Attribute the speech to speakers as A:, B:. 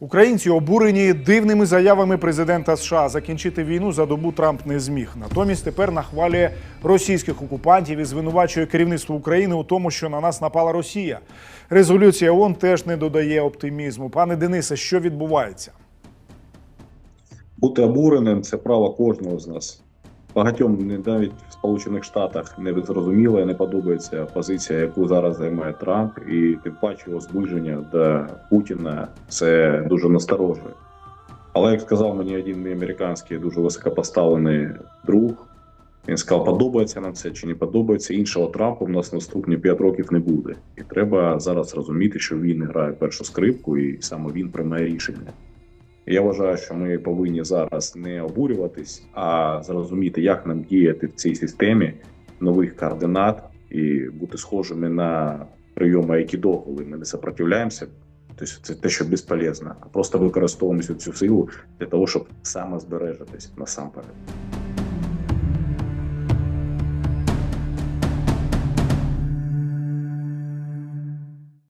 A: Українці обурені дивними заявами президента США. Закінчити війну за добу Трамп не зміг. Натомість тепер нахвалює російських окупантів і звинувачує керівництво України у тому, що на нас напала Росія. Резолюція ООН теж не додає оптимізму. Пане Денисе, що відбувається?
B: Бути обуреним це право кожного з нас. Багатьом навіть в Сполучених Штатах не зрозуміла не подобається позиція, яку зараз займає Трамп, і тим паче його зближення до Путіна це дуже насторожує. Але як сказав мені один американський дуже високопоставлений друг, він сказав, подобається нам це чи не подобається. Іншого Трампа в нас наступні 5 років не буде. І треба зараз розуміти, що він грає першу скрипку, і саме він приймає рішення. Я вважаю, що ми повинні зараз не обурюватись, а зрозуміти, як нам діяти в цій системі нових координат і бути схожими на прийоми айкідо, коли ми не сопротивляємося. Тобто це те, що безполезно, а просто використовуємо цю силу для того, щоб самозбережитись насамперед.